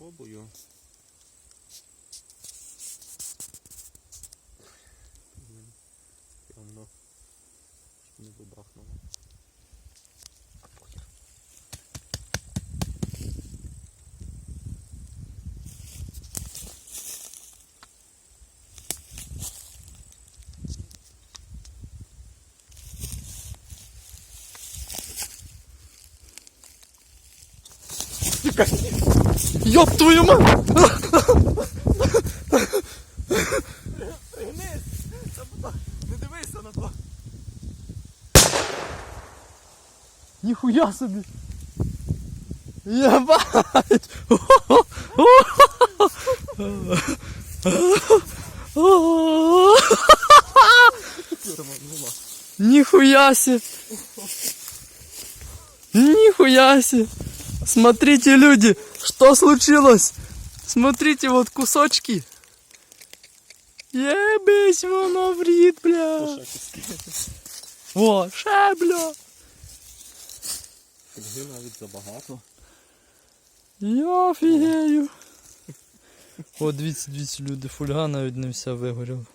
Пробую. Блін, Щоб не вибахнуло. Ёб твою мать! Не дивися на то. Ніхуя собі! Єбать! Нихуя себе! Смотрите, люди, что случилось? Смотрите, вот кусочки. Ебись, воно вріт, бля. О, ще, бля. Фольги навіть забагато. Я офігею. О, дивіться, дивіться, люди, фольга навіть не вся вигоріла.